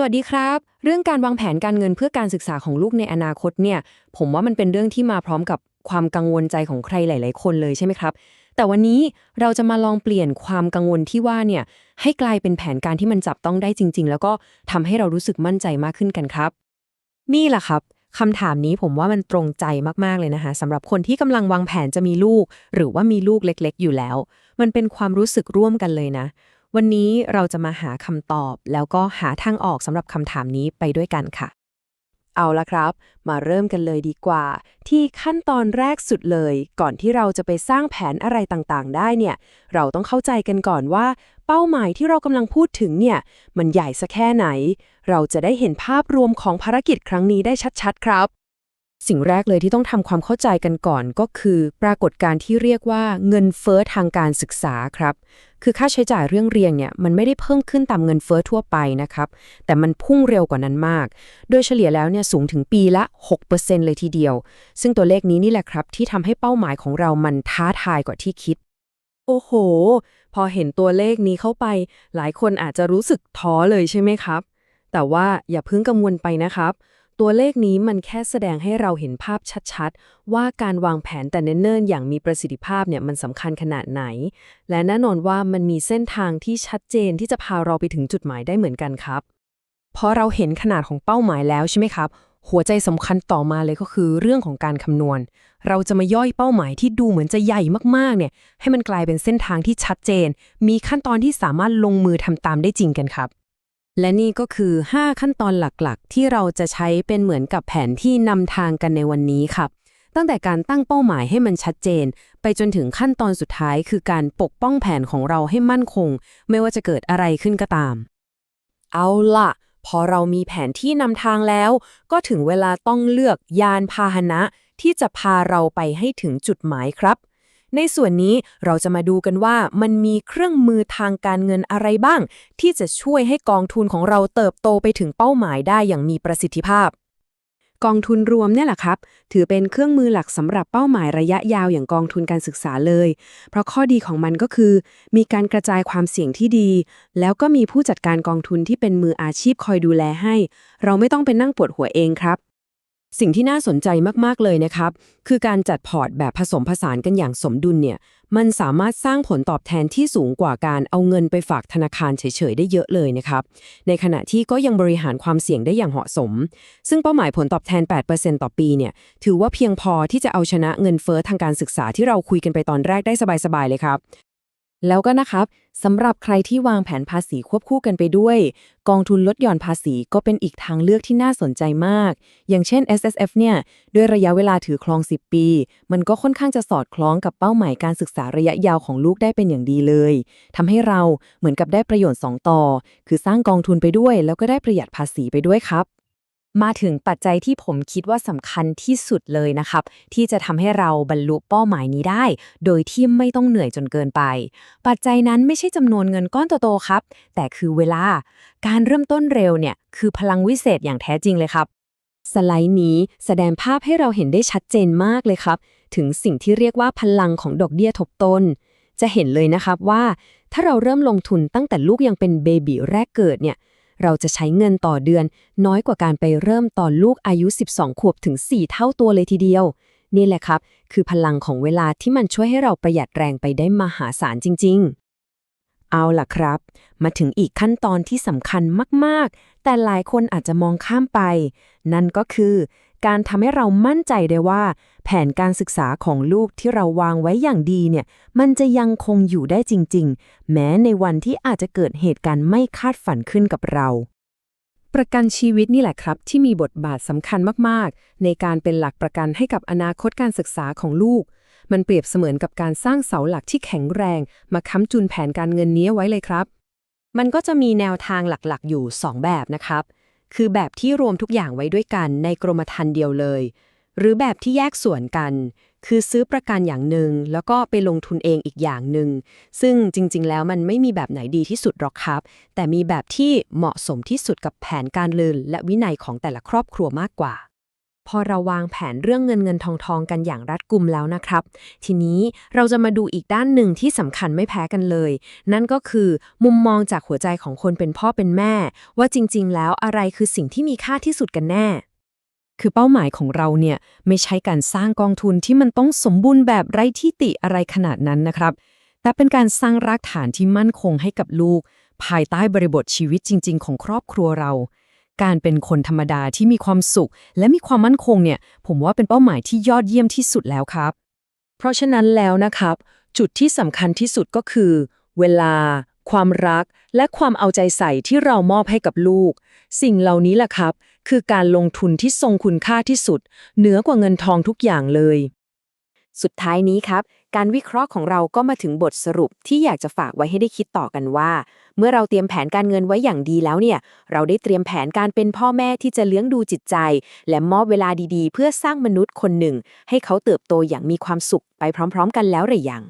สวัสดีครับ เรื่องการวางแผนการเงินเพื่อการศึกษาของลูกในอนาคตเนี่ย ผมว่ามันเป็นเรื่องที่มาพร้อมกับความกังวลใจของใครหลาย ๆ คนเลยใช่ไหมครับ แต่วันนี้เราจะมาลองเปลี่ยนความกังวลที่ว่าเนี่ยให้กลายเป็นแผนการที่มันจับต้องได้จริง ๆ แล้วก็ทำให้เรารู้สึกมั่นใจมากขึ้นกันครับ นี่แหละครับคำถามนี้ผมว่ามันตรงใจมาก ๆ เลยนะคะสำหรับคนที่กำลังวางแผนจะมีลูก หรือว่ามีลูกเล็ก ๆ อยู่แล้ว มันเป็นความรู้สึกร่วมกันเลยนะ วันนี้เราจะมาหาคำตอบแล้วก็หาทางออกสำหรับคำถามนี้ไปด้วยกันค่ะ เอาละครับ มาเริ่มกันเลยดีกว่า ที่ขั้นตอนแรกสุดเลย ก่อนที่เราจะไปสร้างแผนอะไรต่างๆ ได้เนี่ย เราต้องเข้าใจกันก่อนว่า เป้าหมายที่เรากำลังพูดถึงเนี่ย มันใหญ่สักแค่ไหน เราจะได้เห็นภาพรวมของภารกิจครั้งนี้ได้ชัดๆ ครับ สิ่งแรกเลยที่ต้องทำความเข้าใจกันก่อนก็คือ ปรากฏการณ์ที่เรียกว่าเงินเฟ้อทางการศึกษาครับ คือค่าใช้จ่ายเรื่องเรียนเนี่ยมันไม่ได้เพิ่มขึ้นตามเงินเฟ้อทั่วไปนะครับ แต่มันพุ่งเร็วกว่านั้นมาก โดยเฉลี่ยแล้วเนี่ยสูงถึงปีละ 6%เลยทีเดียว ซึ่งตัวเลขนี้นี่แหละครับ ที่ทำให้เป้าหมายของเรามันท้าทายกว่าที่คิด โอ้โห พอเห็นตัวเลขนี้เข้าไป หลายคนอาจจะรู้สึกท้อเลยใช่ไหมครับ แต่ว่าอย่าเพิ่งกังวลไปนะครับ ตัวเลขนี้มันแค่แสดงให้เราเห็นภาพชัดๆ ว่าการวางแผนแต่เนิ่นๆอย่างมีประสิทธิภาพเนี่ยมันสำคัญขนาดไหน และแน่นอนว่ามันมีเส้นทางที่ชัดเจนที่จะพาเราไปถึงจุดหมายได้เหมือนกันครับ พอเราเห็นขนาดของเป้าหมายแล้วใช่ไหมครับ หัวใจสำคัญต่อมาเลยก็คือเรื่องของการคำนวณ เราจะมาย่อยเป้าหมายที่ดูเหมือนจะใหญ่มากๆ เนี่ย ให้มันกลายเป็นเส้นทางที่ชัดเจน มีขั้นตอนที่สามารถลงมือทำตามได้จริงกันครับ และนี่ก็คือ 5 ขั้นตอนหลักๆ ที่เราจะใช้เป็นเหมือนกับแผนที่นำทางกันในวันนี้ครับ ตั้งแต่การตั้งเป้าหมายให้มันชัดเจน ไปจนถึงขั้นตอนสุดท้าย คือการปกป้องแผนของเราให้มั่นคง ไม่ว่าจะเกิดอะไรขึ้นก็ตาม เอาล่ะ พอเรามีแผนที่นำทางแล้ว ก็ถึงเวลาต้องเลือกยานพาหนะที่จะพาเราไปให้ถึงจุดหมายครับ ในส่วนนี้เราจะมาดูกันว่ามันมีเครื่องมือทางการเงินอะไรบ้าง ที่จะช่วยให้กองทุนของเราเติบโตไปถึงเป้าหมายได้อย่างมีประสิทธิภาพ กองทุนรวมเนี่ยแหละครับ ถือเป็นเครื่องมือหลักสำหรับเป้าหมายระยะยาวอย่างกองทุนการศึกษาเลย เพราะข้อดีของมันก็คือ มีการกระจายความเสี่ยงที่ดี แล้วก็มีผู้จัดการกองทุนที่เป็นมืออาชีพคอยดูแลให้ เราไม่ต้องไปนั่งปวดหัวเองครับ สิ่งที่น่าสนใจมาก ๆ เลยนะครับ คือการจัดพอร์ตแบบผสมผสานกันอย่างสมดุลเนี่ย มันสามารถสร้างผลตอบแทนที่สูงกว่าการเอาเงินไปฝากธนาคารเฉย ๆ ได้เยอะเลยนะครับ ในขณะที่ก็ยังบริหารความเสี่ยงได้อย่างเหมาะสม ซึ่งเป้าหมายผลตอบแทน 8%ต่อปีเนี่ย ถือว่าเพียงพอที่จะเอาชนะเงินเฟ้อทางการศึกษาที่เราคุยกันไปตอนแรกได้สบาย ๆ เลยครับ แล้วก็นะครับสำหรับใครที่วางแผนภาษีควบคู่กันไปด้วย กองทุนลดหย่อนภาษีก็เป็นอีกทางเลือกที่น่าสนใจมาก อย่างเช่น S S F เนี่ย ด้วยระยะเวลาถือครอง 10 ปี มันก็ค่อนข้างจะสอดคล้องกับเป้าหมายการศึกษาระยะยาวของลูกได้เป็นอย่างดีเลยทำให้เราเหมือนกับได้ประโยชน์ 2 ต่อ คือสร้างกองทุนไปด้วย แล้วก็ได้ประหยัดภาษีไปด้วยครับ มาถึงปัจจัยที่ผมคิดว่าสำคัญที่สุดเลยนะครับ ที่จะทำให้เราบรรลุเป้าหมายนี้ได้ โดยที่ไม่ต้องเหนื่อยจนเกินไป ปัจจัยนั้นไม่ใช่จำนวนเงินก้อนโตๆครับ แต่คือเวลา การเริ่มต้นเร็วเนี่ย คือพลังวิเศษอย่างแท้จริงเลยครับ สไลด์นี้แสดงภาพให้เราเห็นได้ชัดเจนมากเลยครับ ถึงสิ่งที่เรียกว่าพลังของดอกเบี้ยทบต้น จะเห็นเลยนะครับว่า ถ้าเราเริ่มลงทุนตั้งแต่ลูกยังเป็นเบบีแรกเกิดเนี่ย เราจะใช้เงินต่อเดือน น้อยกว่าการไปเริ่มตอนลูกอายุ 12 ขวบถึง 4 เท่าตัวเลยทีเดียว นี่แหละครับ คือพลังของเวลาที่มันช่วยให้เราประหยัดแรงไปได้มหาศาลจริง ๆเอาล่ะครับ มาถึงอีกขั้นตอนที่สำคัญมาก ๆ แต่หลายคนอาจจะมองข้ามไป นั่นก็คือ การทำให้เรามั่นใจได้ว่า แผนการศึกษาของลูกที่เราวางไว้อย่างดีเนี่ย มันจะยังคงอยู่ได้จริง ๆ แม้ในวันที่อาจจะเกิดเหตุการณ์ไม่คาดฝันขึ้นกับเรา ประกันชีวิตนี่แหละครับ ที่มีบทบาทสำคัญมากๆ ในการเป็นหลักประกันให้กับอนาคตการศึกษาของลูก มันเปรียบเสมือนกับการสร้างเสาหลักที่แข็งแรง มาค้ำจุนแผนการเงินนี้ไว้เลยครับ มันก็จะมีแนวทางหลักๆ อยู่ 2 แบบนะครับ คือแบบที่รวมทุกอย่างไว้ด้วยกันในกรมธรรม์เดียวเลย หรือแบบที่แยกส่วนกัน คือซื้อประกันอย่างหนึ่งแล้วก็ไปลงทุนเองอีกอย่างหนึ่ง ซึ่งจริงๆ แล้วมันไม่มีแบบไหนดีที่สุดหรอกครับ แต่มีแบบที่เหมาะสมที่สุดกับแผนการเงินและวินัยของแต่ละครอบครัวมากกว่า พอเราวางแผนเรื่องเงินเงินทองทองกันอย่างรัดกุมแล้วนะครับ ทีนี้เราจะมาดูอีกด้านหนึ่งที่สำคัญไม่แพ้กันเลย นั่นก็คือมุมมองจากหัวใจของคนเป็นพ่อเป็นแม่ ว่าจริง ๆ แล้วอะไรคือสิ่งที่มีค่าที่สุดกันแน่คือเป้าหมายของเราเนี่ยไม่ใช่การสร้างกองทุนที่มันต้องสมบูรณ์แบบไร้ที่ติอะไรขนาดนั้นนะครับ แต่เป็นการสร้างรากฐานที่มั่นคงให้กับลูก ภายใต้บริบทชีวิตจริง ๆ ของครอบครัวเรา การเป็นคนธรรมดาที่มีความสุข และมีความมั่นคงเนี่ย ผมว่าเป็นเป้าหมายที่ยอดเยี่ยมที่สุดแล้วครับ เพราะฉะนั้นแล้วนะครับ จุดที่สำคัญที่สุดก็คือ เวลา ความรัก และความเอาใจใส่ที่เรามอบให้กับลูก สิ่งเหล่านี้แหละครับ คือการลงทุนที่ทรงคุณค่าที่สุด เหนือกว่าเงินทองทุกอย่างเลย สุดท้ายนี้ครับ การวิเคราะห์ของเราก็มาถึงบทสรุปที่อยากจะฝากไว้ให้ได้คิดต่อกันว่า เมื่อเราเตรียมแผนการเงินไว้อย่างดีแล้วเนี่ย เราได้เตรียมแผนการเป็นพ่อแม่ที่จะเลี้ยงดูจิตใจ และมอบเวลาดีๆ เพื่อสร้างมนุษย์คนหนึ่ง ให้เขาเติบโตอย่างมีความสุขไปพร้อม ๆ กันแล้วหรือยัง